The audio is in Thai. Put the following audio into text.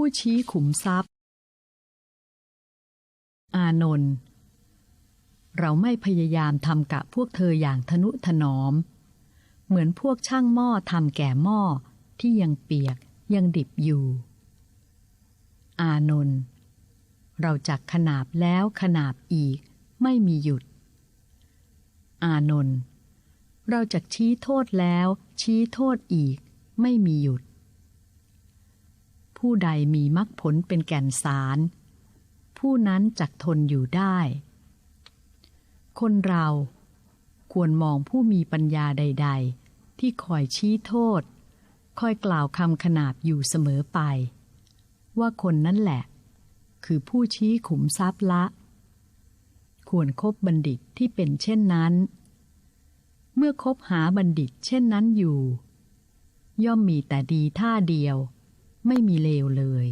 ผู้ชี้ขุมทรัพย์ อานนท์เราไม่พยายามทำกะพวกเธออย่างทนุถนอม เหมือนพวกช่างหม้อทำแก่หม้อที่ยังเปียกยังดิบอยู่ อานนท์เราจักขนาบแล้วขนาบอีกไม่มีหยุด อานนท์เราจักชี้โทษแล้วชี้โทษอีกไม่มีหยุด ผู้ใดมีมรรคผลเป็นแก่นสาร ผู้นั้นจักทนอยู่ได้ คนเราควรมองผู้มีปัญญาใด ๆ ที่คอยชี้โทษ คอยกล่าวคำขนาบอยู่เสมอไป ว่าคนนั้นแหละ คือผู้ชี้ขุมทรัพย์ละ ควรคบบัณฑิตที่เป็นเช่นนั้น เมื่อคบหาบัณฑิตเช่นนั้นอยู่ ย่อมมีแต่ดีท่าเดียว ไม่มีเลวเลย